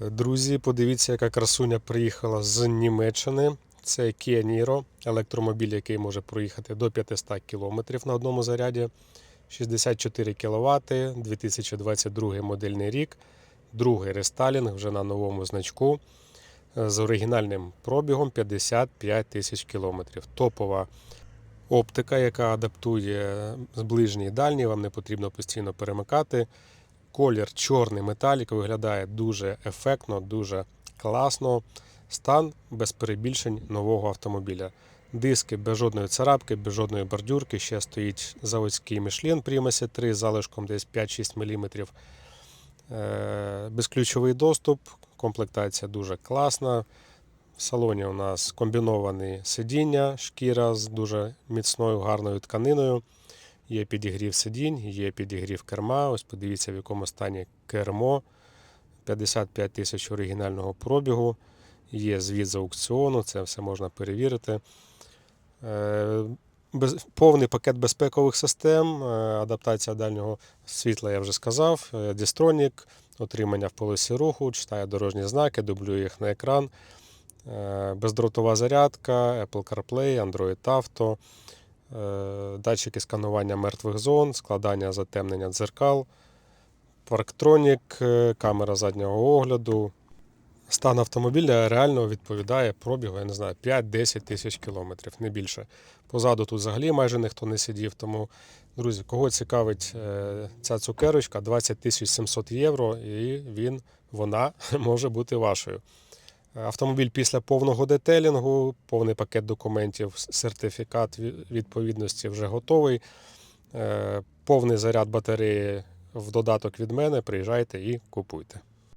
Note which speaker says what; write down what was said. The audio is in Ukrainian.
Speaker 1: Друзі, подивіться, яка красуня приїхала з Німеччини. Це Kia Niro, електромобіль, який може проїхати до 500 км на одному заряді. 64 кВт, 2022 модельний рік, другий рестайлінг вже на новому значку з оригінальним пробігом 55 тисяч кілометрів. Топова оптика, яка адаптує ближній і дальній, вам не потрібно постійно перемикати. Колір чорний металік виглядає дуже ефектно, дуже класно. Стан без перебільшень нового автомобіля. Диски без жодної царапки, без жодної бордюрки. Ще стоїть заводський Michelin Primus 3 з залишком десь 5-6 мм. Е, Безключовий доступ, комплектація дуже класна. В салоні у нас комбіновані сидіння, шкіра з дуже міцною, гарною тканиною. Є підігрів сидінь, є підігрів керма. Ось подивіться, в якому стані кермо. 55 тисяч оригінального пробігу. Є звіт з аукціону, це все можна перевірити. Е, повний пакет безпекових систем, е, адаптація дальнього світла, я вже сказав, е, Дістронік, отримання в полосі руху, читає дорожні знаки, дублює їх на екран. Бездротова зарядка, Apple CarPlay, Android Auto, датчики сканування мертвих зон, складання затемнення дзеркал, парктронік, е, камера заднього огляду. Стан автомобіля реально відповідає пробігу, я не знаю, 5-10 тисяч кілометрів, не більше. Позаду тут взагалі майже ніхто не сидів. Тому, друзі, кого цікавить е, ця цукерочка, 20 тисяч 700 євро, і він, вона може бути вашою. Автомобіль після повного детелінгу, повний пакет документів, сертифікат відповідності вже готовий. Е, Повний заряд батареї в додаток від мене. Приїжджайте і купуйте.